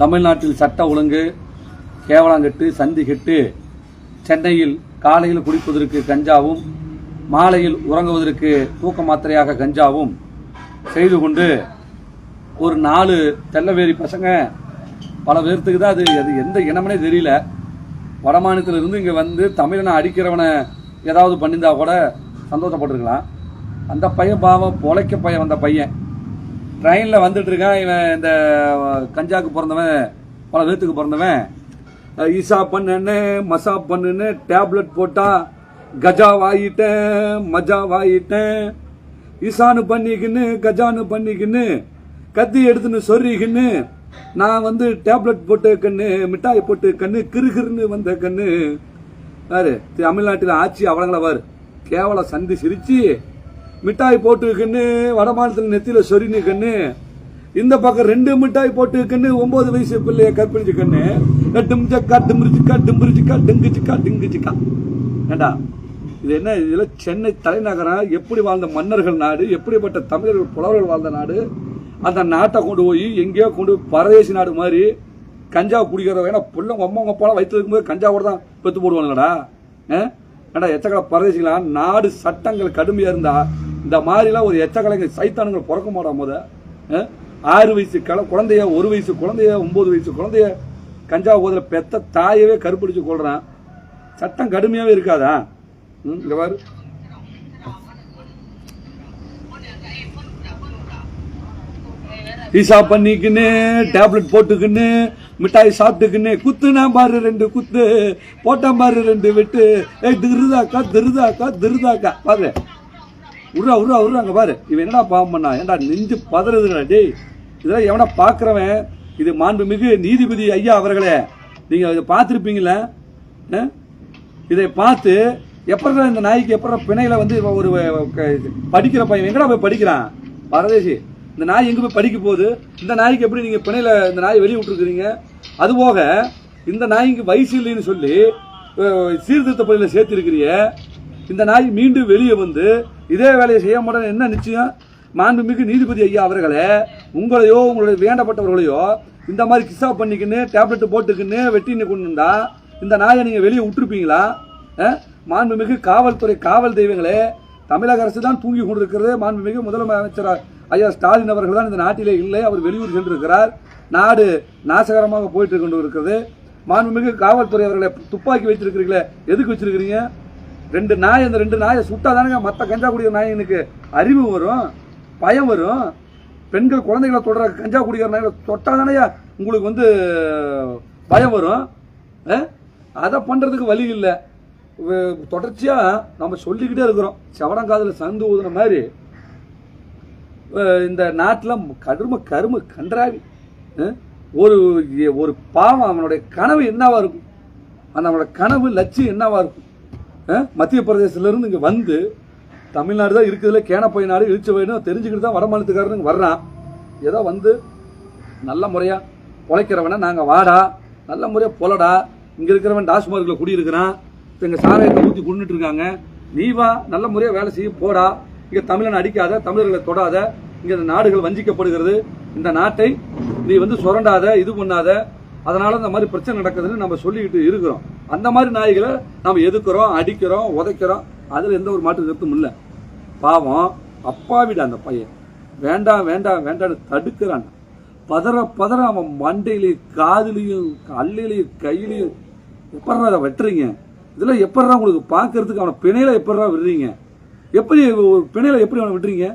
தமிழ்நாட்டில் சட்ட ஒழுங்கு கேவலாங்கெட்டு சந்திகெட்டு சென்னையில் காலையில் குடிப்பதற்கு கஞ்சாவும் மாலையில் உறங்குவதற்கு தூக்க மாத்திரையாக கஞ்சாவும் செய்து கொண்டு ஒரு நாலு தெல்லவேரி பசங்க பல பேர்த்துக்கு தான் அது அது எந்த இனமனே தெரியல. வடமாநிலத்தில் இருந்து இங்கே வந்து தமிழனை அடிக்கிறவனை ஏதாவது பண்ணியிருந்தா கூட சந்தோஷப்பட்டிருக்கலாம். அந்த பையன் பாவம் பொழைக்க பையன் வந்த பையன். ட்ரெயினில் வந்துட்டு இருக்கான். இவன் இந்த கஞ்சாக்கு பிறந்தவன் பல பேர்த்துக்கு பிறந்தவன். ஈசா பண்ணுன்னு மசா பண்ணுன்னு டேப்லெட் போட்டா கஜா வாயிட்டேன் மஜா வாயிட்டேன். ஈசானு பண்ணிக்கின்னு கஜானு பண்ணிக்கின்னு கத்தி எடுத்துன்னு சொருகின்னு நான் வந்து டேப்லெட் போட்டு கண்ணு மிட்டாய் போட்டு கண்ணு கிருகிருன்னு வந்த கண்ணு. பாரு தமிழ்நாட்டில் ஆட்சி அவலங்கள பாரு. கேவல சந்தி சிரிச்சு மிட்டாய் போட்டுக்கன்னு வட மாநிலத்தில் நெத்தியில் சொரினு கண்ணு இந்த பக்கம் ரெண்டு மிட்டாய் போட்டுக்கின்னு ஒன்பது வயசு பிள்ளைய கற்பிடிச்சு கண்ணு டும் ஜக்கா டிம்பிரிச்சிக்கா டிம்பிரிச்சிக்கா டிங்குச்சிக்கா டிங்குச்சிக்கா ஏண்டா இது என்ன இதில் சென்னை தலைநகரம் எப்படி வாழ்ந்த மன்னர்கள் நாடு? எப்படிப்பட்ட தமிழர்கள் புலவர்கள் வாழ்ந்த நாடு? அந்த நாட்டை கொண்டு போய் எங்கேயோ கொண்டு பரதேசி நாடு மாதிரி கஞ்சா குடிக்கிறவங்க ஏன்னா புள்ள அம்மா உங்க அப்பாலாம் வயிற்று இருக்கும்போது கஞ்சாவோட தான் பெற்று போடுவாங்கடா ஏடா எச்சக்கடை பரதேசிங்களா நாடு சட்டங்கள் கடுமையாக இருந்தால் இந்த மாதிரிலாம் ஒரு எச்சக்கலைங்க சைத்தானுங்களை பிறக்க மாட்டோம் முத ஆறு வயசு கல குழந்தைய ஒரு வயசு குழந்தைய ஒம்பது வயசு குழந்தைய கஞ்சா ஊதுல பெத்த தாயவே கருப்பிடிச்சு கொள்கிறான் சட்டம் கடுமையாகவே இருக்காதா? ம், பாரு. ஈசா பண்ணிக்கின்னு டேப்லெட் போட்டுக்கின்னு மிட்டாய் சாப்பிட்டுக்கின்னு குத்துனா பாரு ரெண்டு குத்து போட்டா பாரு ரெண்டு வெட்டு. ஏய் திருதாக்கா திருதாக்கா திருதாக்கா. பாரு உருவா உருவா உருவா அங்கே பாரு. இவன் என்னடா பாவம் பண்ணா? ஏன்டா நெஞ்சு பதறதுடா டேய். இதெல்லாம் எவனா பார்க்குறவன் இது மாண்புமிகு நீதிபதி ஐயா அவர்களே. நீங்கள் இதை பார்த்துருப்பீங்களே இதை பார்த்து எப்படா இந்த நாய்க்கு எப்படா பிணையில் வந்து ஒரு படிக்கிற பையன்? எங்கடா போய் படிக்கிறான்? பரதேசி இந்த நாய் எங்கே போய் படிக்க போகுது? இந்த நாய்க்கு எப்படி நீங்கள் பிணையில் இந்த நாய் வெளியே விட்டுருக்கீங்க அதுபோக இந்த நாய்க்கு வயசு இல்லைன்னு சொல்லி சீர்திருத்த பள்ளியில் சேர்த்திருக்கிறீங்க இந்த நாய் மீண்டும் வெளியே வந்து இதே வேலையை செய்ய மாட்டேன்னு என்ன நிச்சயம்? மாண்புமிகு நீதிபதி ஐயா அவர்களே உங்களையோ உங்களுடைய வேண்டப்பட்டவர்களையோ இந்த மாதிரி கிஸ்ஸா பண்ணிக்கின்னு டேப்லெட் போட்டுக்கின்னு வெட்டின்னு கொண்டு இந்த நாயை நீங்கள் வெளியே விட்டுருப்பீங்களா? மாண்புமிகு காவல்துறை காவல் தெய்வங்களே தமிழக அரசு தான் தூங்கி கொண்டிருக்கிறது. மாண்புமிகு முதலமைச்சர் ஐயா ஸ்டாலின் அவர்கள் தான் இந்த நாட்டிலே இல்லை. அவர் வெளியூர் சென்றிருக்கிறார். நாடு நாசகரமாக போயிட்டு கொண்டு இருக்கிறது மாண்புமிகு காவல்துறை அவர்களை துப்பாக்கி வச்சிருக்கிறீங்களே எதுக்கு வச்சிருக்கிறீங்க? ரெண்டு நாய் அந்த ரெண்டு நாயை சுட்டா தானங்க? மற்ற கஞ்சா குடிக்கிற நாயனுக்கு அறிவு வரும் பயம் வரும். பெண்கள் குழந்தைகளை தொடர கஞ்சா குடிக்கிற நாய்களை தொட்டா தானேயா உங்களுக்கு வந்து பயம் வரும். அதை பண்ணுறதுக்கு வழி இல்லை. தொடர்ச்சியாக நம்ம சொல்லிக்கிட்டே இருக்கிறோம். செவடங்காதில் சந்து ஊதுன மாதிரி. இந்த நாட்டில் கரும கரும கன்றாவி. ஒரு ஒரு பாவம் அவனுடைய கனவு என்னவா இருக்கும்? அந்த அவனோட கனவு லட்சியம் என்னவா இருக்கும்? மத்திய பிரதேசத்துலேருந்து இங்கே வந்து தமிழ்நாடு தான் இருக்குதுல கேனப்பை நாடு இழிச்ச வேணும் தெரிஞ்சுக்கிட்டு தான் வடமாநிலத்துக்காரனுங்க வர்றான். ஏதோ வந்து நல்ல முறையாக பொழைக்கிறவன நாங்கள் வாடா நல்ல முறையாக பொலடா இங்கே இருக்கிறவன் டாஸ்மார்க்கில் குடியிருக்கிறான். இப்போ எங்கள் சாராயத்தை ஊற்றி கொண்டுட்டு இருக்காங்க. நீ வா நல்ல முறையாக வேலை செய்ய போடா. இங்கே தமிழனை அடிக்காத தமிழர்களை தொடாத. இங்கே இந்த நாடுகள் வஞ்சிக்கப்படுகிறது. இந்த நாட்டை நீ வந்து சுரண்டாத இது பண்ணாத. அதனால இந்த மாதிரி பிரச்சனை நடக்குதுன்னு நம்ம சொல்லிக்கிட்டு இருக்கிறோம். அந்த மாதிரி நாய்களை நம்ம எதுக்குறோம் அடிக்கிறோம் உதைக்கிறோம் அதில் எந்த ஒரு மாற்று கருத்தும் இல்லை. பாவம் அப்பாவிட அந்த பையன். வேண்டாம் வேண்டாம் வேண்டாம்னு தடுக்கிறான். பதற பதற அவன் மண்டையிலையும் காதுலையும் கல்லிலையும் கையிலையும். எப்படா அதை வெட்டுறீங்க? இதெல்லாம் எப்படா உங்களுக்கு பார்க்கறதுக்கு அவனை பிணையில எப்படா விடுறீங்க? எப்படி ஒரு பிணையில எப்படி அவனை விடுறீங்க?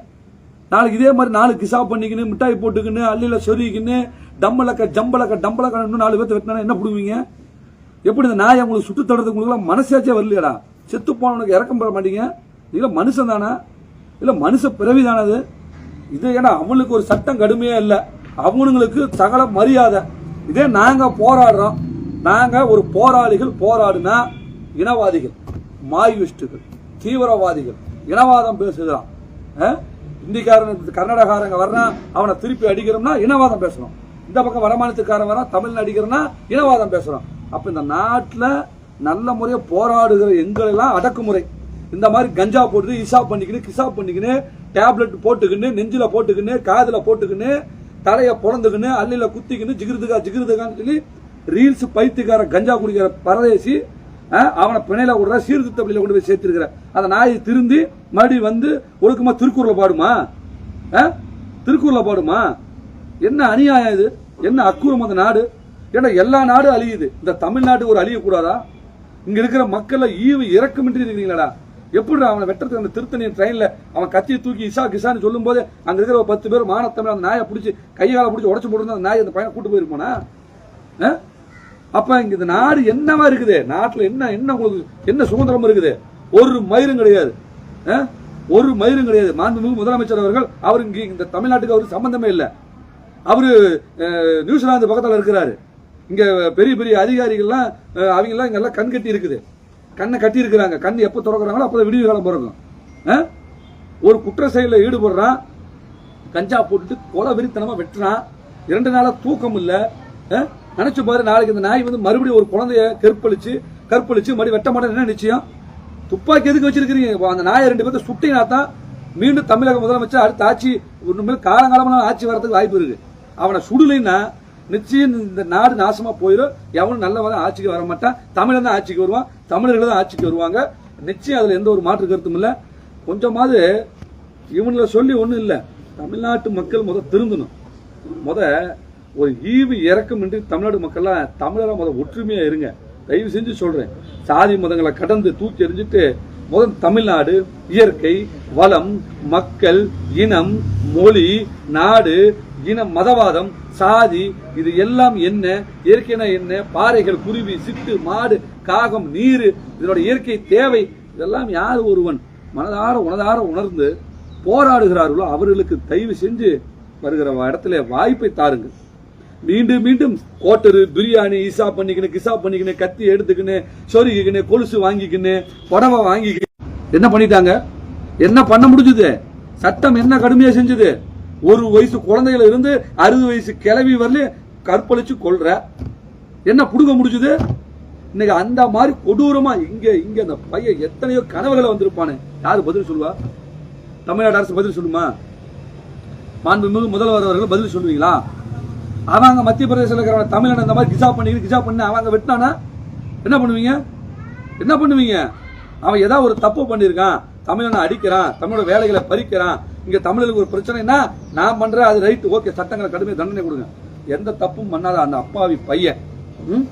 நாளைக்கு இதே மாதிரி நாலு கிசா பண்ணிக்கின்னு மிட்டாய் போட்டுக்கின்னு அல்லையில் சொருகிக்கின்னு டம்பலக்க ஜம்பலக்க டம்பலக்க இன்னும் நாலு பேர்த்து வெட்டினா என்ன பிடுவீங்க? எப்படி இந்த நாயை உங்களுக்கு சுட்டு தடுறதுக்கு உங்களுக்கு மனசாச்சே வரலையாடா. செத்து போனவனுக்கு இறக்கம் பெற மாட்டீங்க. இல்லை மனுஷன் தானே. இல்லை மனுஷ பிறவி தானது இது ஏன்னா அவனுக்கு ஒரு சட்டம் கடுமையே இல்லை. அவனுங்களுக்கு சகல மரியாதை. இதே நாங்கள் போராடுறோம். நாங்கள் ஒரு போராளிகள் போராடினா இனவாதிகள் மாயுவிஸ்டுகள் தீவிரவாதிகள் இனவாதம் பேசுகிறான். இந்திக்காரன் கர்நாடகாரங்க வர்றான் அவனை திருப்பி அடிக்கிறோம்னா இனவாதம் பேசணும். இந்த பக்கம் வடமாநிலத்துக்காரன் வரான் தமிழ் நடிகர்னா இனவாதம் பேசுறோம் அப்ப இந்த நாட்டில் நல்ல முறையாக போராடுகிற எங்களெல்லாம் அடக்குமுறை. இந்த மாதிரி கஞ்சா போட்டு இசா பண்ணிக்கின்னு கிசா பண்ணிக்கின்னு டேப்லெட் போட்டுக்கின்னு நெஞ்சில போட்டுக்கின்னு காதில் போட்டுக்கின்னு தலையை பிறந்துக்கின்னு அல்லில குத்திக்கின்னு ஜிகிருதுகா ஜிகிருதுகான்னு சொல்லி ரீல்ஸ் பைத்தியக்கார கஞ்சா குடிக்கிற பரதேசி அவனை பிணையில விடுற சீர்திருத்த பள்ளியில கொண்டு போய் சேர்த்திருக்கிற. அந்த நாய் திருந்தி மறுபடியும் வந்து ஒழுக்கமா திருக்குறளை பாடுமா? திருக்குறளை பாடுமா? என்ன அநியாயம் இது? என்ன அக்குறம் அந்த நாடு? ஏன்னா எல்லா நாடும் அழியுது. இந்த தமிழ்நாடு ஒரு அழியக்கூடாதா? இங்க இருக்கிற மக்கள் ஈவு இறக்கமின்றி இருக்கிறீங்களா எப்படி அவனை வெட்டுறதுக்கு அந்த திருத்தணி ட்ரெயின்ல அவன் கத்தியை தூக்கி இசா கிசான்னு சொல்லும் போது அங்க இருக்கிற ஒரு பத்து பேர் மானத்தமிழ் அந்த நாயை பிடிச்சி கையால பிடிச்சி உடச்சு போட்டு அந்த நாயை அந்த பையனை கூட்டு போயிருப்பானா? அஹ்? அப்ப இங்க இந்த நாடு என்னவா இருக்குது? நாட்டுல என்ன என்ன உங்களுக்கு என்ன சுதந்திரம் இருக்குது? ஒரு மயிரும் கிடையாது. ஒரு மயிரும் கிடையாது. மாண்புமிகு முதலமைச்சர் அவர்கள் அவர் இங்கே இந்த தமிழ்நாட்டுக்கு அவருக்கு சம்பந்தமே இல்லை. அவரு நியூசிலாந்து பக்கத்தில் இருக்கிறாரு. இங்க பெரிய பெரிய அதிகாரிகள்லாம் அவங்கெல்லாம் இங்கெல்லாம் கண் கட்டி இருக்குது. கண்ணை கட்டி இருக்கிறாங்க. கண் எப்போ திறக்கிறாங்களோ அப்போ விடிவு காலம் பிறக்கும். ஒரு குற்ற செயலில் ஈடுபடுறான். கஞ்சா போட்டுட்டு கொலை வெறித்தனமாக வெட்டுறான். இரண்டு நாளாக தூக்கம் இல்லை. அஹ்? நினைச்சு பாரு நாளைக்கு இந்த நாய் வந்து மறுபடியும் ஒரு குழந்தைய கற்பழிச்சு கற்பழிச்சு மறுபடியும் வெட்ட மாட்டேன் என்ன நிச்சயம்? துப்பாக்கி எதுக்கு வச்சிருக்கிறீங்க? அந்த நாயை ரெண்டு பேர்த்த சுட்டினா தான் மீண்டும் தமிழக முதலமைச்சர் அடுத்த ஆட்சி ஒன்றுமே காலங்காலமான ஆட்சி வரதுக்கு வாய்ப்பு இருக்குது அவனை சுடலைன்னா நிச்சயம் இந்த நாடு நாசமா போயிடும் எவனும் நல்லவன் ஆட்சிக்கு வர மாட்டான். தமிழன் தான் ஆட்சிக்கு வருவான். தமிழர்கள் தான் ஆட்சிக்கு வருவாங்க. நிச்சயம் அதுல எந்த ஒரு மாற்று கருத்தும் இல்ல. கொஞ்சமாவது இவனில் சொல்லி ஒன்றும் இல்லை. தமிழ்நாட்டு மக்கள் முத திருந்தணும். முத ஒரு ஈவு இறக்கமின்றி தமிழ்நாடு மக்கள்லாம் தமிழராக முத ஒற்றுமையாக இருங்க. தயவு செஞ்சு சொல்கிறேன் சாதி மதங்களை கடந்து தூக்கி எறிஞ்சிட்டு முதல் தமிழ்நாடு இயற்கை வளம் மக்கள் இனம் மொழி நாடு இன மதவாதம் சாதி இது எல்லாம் என்ன இயற்கைனா என்ன பாறைகள் குருவி சிட்டு மாடு காகம் நீர் இதனோட இயற்கை தேவை இதெல்லாம் யார் ஒருவன் மனதார உணதார உணர்ந்து போராடுகிறார்களோ அவர்களுக்கு தயவு செஞ்சு வருகிற இடத்துல வாய்ப்பை தாருங்கள். மீண்டும் மீண்டும் கோட்டரு பிரியாணி இசா பண்ணிக்கினு கிசா பண்ணிக்கின்னு கத்தி எடுத்துக்கின்னு சொருகிக்கின்னு கொலுசு வாங்கிக்கின்னு புடவை வாங்கிக்கின்னு என்ன பண்ணிட்டாங்க? என்ன பண்ண முடிஞ்சது? சட்டம் என்ன கடுமையா செஞ்சது? ஒரு வயசு குழந்தையில இருந்து அறுபது வயசு கிளவி வரல கற்பழிச்சு கொள்ற என்ன புடுங்க முடிஞ்சது? இன்னைக்கு அந்த மாதிரி கொடூரமா இங்க இங்க அந்த பையன் எத்தனையோ கனவுகளை வந்திருப்பானே. யாரு பதில் சொல்லுவா? தமிழ்நாடு அரசு பதில் சொல்லுமா? மாண்புமிகு முதல்வர் அவர்கள் பதில் சொல்லுவீங்களா? அவங்க மத்திய பிரதேசத்தில் இருக்கிறவன் தமிழன் இந்த மாதிரி கிசா பண்ணி கிசா பண்ணி அவங்க வெட்டினானா என்ன பண்ணுவீங்க? என்ன பண்ணுவீங்க? அவன் ஏதாவது ஒரு தப்பு பண்ணியிருக்கான் தமிழனை அடிக்கிறான். தமிழோட வேலைகளை பறிக்கிறான். இங்கே தமிழர்களுக்கு ஒரு பிரச்சனைனா நான் பண்ணுறேன் அது ரைட்டு ஓகே சட்டங்களை கடுமையாக தண்டனை கொடுங்க. எந்த தப்பும் பண்ணாத அந்த அப்பாவி பையன். ம்?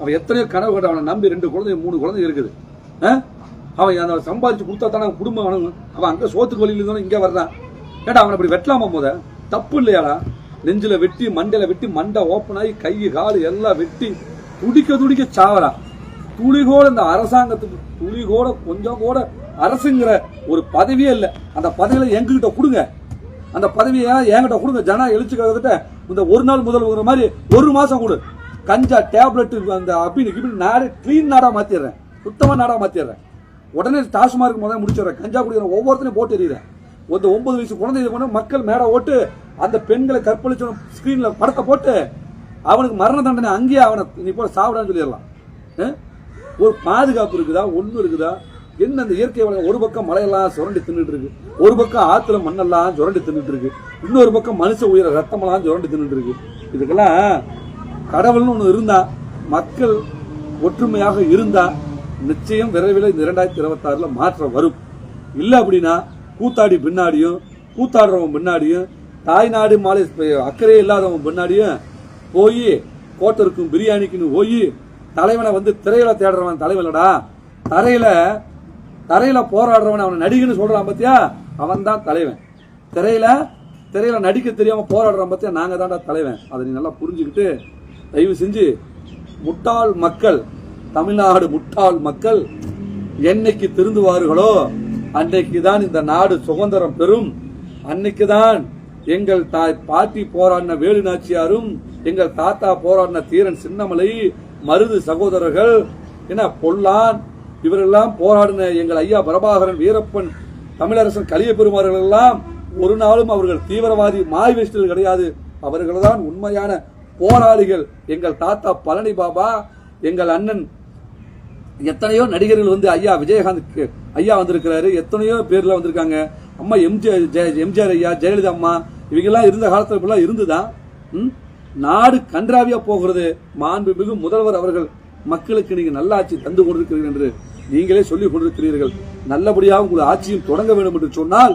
அவன் எத்தனையோ கனவு கட்ட அவனை நம்பி ரெண்டு குழந்தை மூணு குழந்தை இருக்குது. ஆ? அவன் அந்த சம்பாதிச்சு கொடுத்தா தானே அவன் குடும்பம் அவனும் அவன் அங்கே சோத்துக்கு வழியில் இருந்தாலும் இங்கே வர்றான். ஏடா அவனை இப்படி வெட்டலாமா போத தப்பு இல்லையாடா? நெஞ்சில் வெட்டி மண்டையில் வெட்டி மண்டை ஓப்பன் ஆகி கை கால் எல்லாம் வெட்டி துடிக்க துடிக்க சாவரா துளி கூட இந்த அரசாங்கத்துக்கு துளி கூட கொஞ்சம் கூட அரசுங்கிற ஒரு பதவியே இல்லை. அந்த பதவியில எங்ககிட்ட கொடுங்க. அந்த பதவியை என்கிட்ட கொடுங்க. ஜனா எழுச்சிக்கிட்ட இந்த ஒரு நாள் முதல்வங்கிற மாதிரி ஒரு மாசம் கொடு. கஞ்சா டேப்லெட் அந்த அப்படின்னு இப்படின்னு நாடு க்ளீன் நாடா மாத்திடுறேன். சுத்தமா நாடா மாத்திடுறேன். உடனே டாஸ்மார்க் முதல்ல முடிச்சிடுறேன். கஞ்சா குடிக்கிற ஒவ்வொருத்தனையும் போட்டு எறிகிறேன். ஒரு ஒன்பது வயசு குழந்தை இது பண்ண மக்கள் மேடை ஓட்டு அந்த பெண்களை கற்பழிச்சு ஸ்கிரீன்ல படத்தை போட்டு அவனுக்கு மரண தண்டனை அங்கேயே அவனை நீ போல சாப்பிடான்னு சொல்லிடலாம். ஒரு பாதுகாப்பு இருக்குதா? ஒன்று இருக்குதா? என்ன அந்த இயற்கை வளம்? ஒரு பக்கம் மலையெல்லாம் சுரண்டி தின்னுட்டு இருக்கு. ஒரு பக்கம் ஆத்துல மண்ணெல்லாம் சுரண்டி தின்னுட்டு இருக்கு. இன்னொரு பக்கம் மனுஷ உயிரை ரத்தமெல்லாம் சுரண்டி தின்னுட்டு இருக்கு. இதுக்கெல்லாம் கடவுள்னு ஒன்று இருந்தா மக்கள் ஒற்றுமையாக இருந்தா நிச்சயம் விரைவில் இந்த இரண்டாயிரத்தி இருபத்தாறுல மாற்றம் வரும். இல்லை அப்படின்னா கூத்தாடி பின்னாடியும் கூத்தாடுறவன் பின்னாடியும் தாய்நாடு மாலை அக்கறையே இல்லாதவன் முன்னாடியும் போய் கோட்டருக்கும் பிரியாணிக்குன்னு போய் தலைவனை வந்து திரையில தேடுறவன் தலைவனடா தரையில தரையில போராடுறவன் அவனை நடிகன்னு சொல்றான் பத்தியா? அவன் தான் தலைவன். திரையில திரையில நடிக்க தெரியாம போராடுறான் பத்தியா? நாங்க தான்டா தலைவன். அதை நீ நல்லா புரிஞ்சுக்கிட்டு தயவு செஞ்சு முட்டாள் மக்கள் தமிழ்நாடு முட்டாள் மக்கள் என்னைக்கு திருந்துவார்களோ அன்னைக்கு தான் இந்த நாடு சுதந்திரம் பெறும். அன்னைக்கு தான் எங்கள் தாய் பாட்டி போராடின வேலு நாச்சியாரும் எங்கள் தாத்தா போராடின தீரன் சின்னமலை மருது சகோதரர்கள் என்ன பொல்லான் இவரெல்லாம் போராடின எங்கள் ஐயா பிரபாகரன் வீரப்பன் தமிழரசன் கலிய பெருமார்கள் எல்லாம் ஒரு நாளும் அவர்கள் தீவிரவாதி மாய்வேஸ்டர்கள் கிடையாது. அவர்கள்தான் உண்மையான போராளிகள். எங்கள் தாத்தா பழனி பாபா எங்கள் அண்ணன் எத்தனையோ நடிகர்கள் வந்து ஐயா விஜயகாந்த் ஐயா வந்திருக்கிறாரு. எத்தனையோ பேர்ல வந்திருக்காங்க. அம்மா எம்ஜிஆர் எம்ஜிஆர் ஐயா ஜெயலலிதா அம்மா இவங்கெல்லாம் இருந்த காலத்தில் இப்பெல்லாம் இருந்துதான் ம்? நாடு கன்றாவியா போகிறது. மாண்புமிகு முதல்வர் அவர்கள் மக்களுக்கு நீங்க நல்லாட்சி தந்து கொண்டிருக்கிறீர்கள் என்று நீங்களே சொல்லிக் கொண்டிருக்கிறீர்கள். நல்லபடியாக உங்கள் ஆட்சியும் தொடங்க வேண்டும் என்று சொன்னால்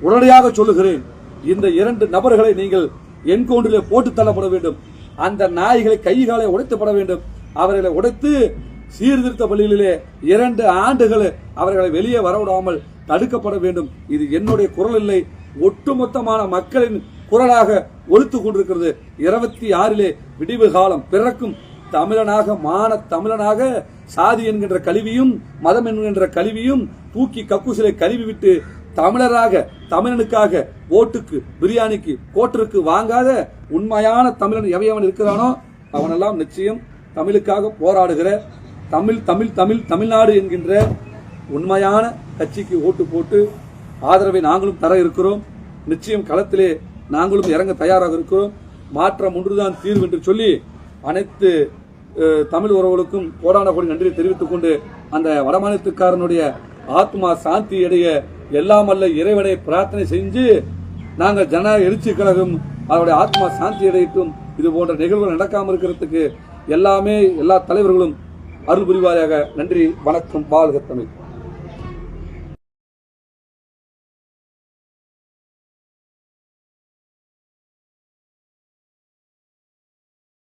உடனடியாக சொல்லுகிறேன். இந்த இரண்டு நபர்களை நீங்கள் என்கவுண்டரிலே போட்டு தள்ளப்பட வேண்டும். அந்த நாய்களை கைகாலை உடைத்துப்பட வேண்டும். அவர்களை உடைத்து சீர்திருத்த பள்ளிகளிலே இரண்டு ஆண்டுகள் அவர்களை வெளியே வரவிடாமல் தடுக்கப்பட வேண்டும். இது என்னுடைய குரல் இல்லை. ஒட்டுமொத்தமான மக்களின் குரலாக ஒழித்து கொண்டிருக்கிறது. இருபத்தி ஆறிலே விடிவு காலம் பிறக்கும் தமிழனாக மான தமிழனாக சாதி என்கின்ற கல்வியும் மதம் என்கின்ற கல்வியும் தூக்கி கக்கூசிலை கழுவி விட்டு தமிழராக தமிழனுக்காக ஓட்டுக்கு பிரியாணிக்கு கோட்டருக்கு வாங்காத உண்மையான தமிழன் எவையவன் இருக்கிறானோ அவனெல்லாம் நிச்சயம் தமிழுக்காக போராடுகிற தமிழ் தமிழ் தமிழ் தமிழ்நாடு என்கின்ற உண்மையான கட்சிக்கு ஓட்டு போட்டு ஆதரவை நாங்களும் தர இருக்கிறோம். நிச்சயம் களத்திலே நாங்களும் இறங்க தயாராக இருக்கிறோம். மாற்றம் ஒன்றுதான் தீர்வு என்று சொல்லி அனைத்து தமிழ் உறவுகளுக்கும் கோடான கோடி நன்றியை தெரிவித்துக் கொண்டு அந்த வடமாநிலத்துக்காரனுடைய ஆத்மா சாந்தி அடைய எல்லாம் அல்ல இறைவனை பிரார்த்தனை செஞ்சு நாங்கள் ஜனநாயக எழுச்சி கழகம் அவருடைய ஆத்மா சாந்தி அடையட்டும். இது போன்ற நிகழ்வுகள் நடக்காமல் இருக்கிறதுக்கு எல்லாமே எல்லா தலைவர்களும் அருள் புரிவாராக. நன்றி வணக்கம் வாழ்க தமிழ்.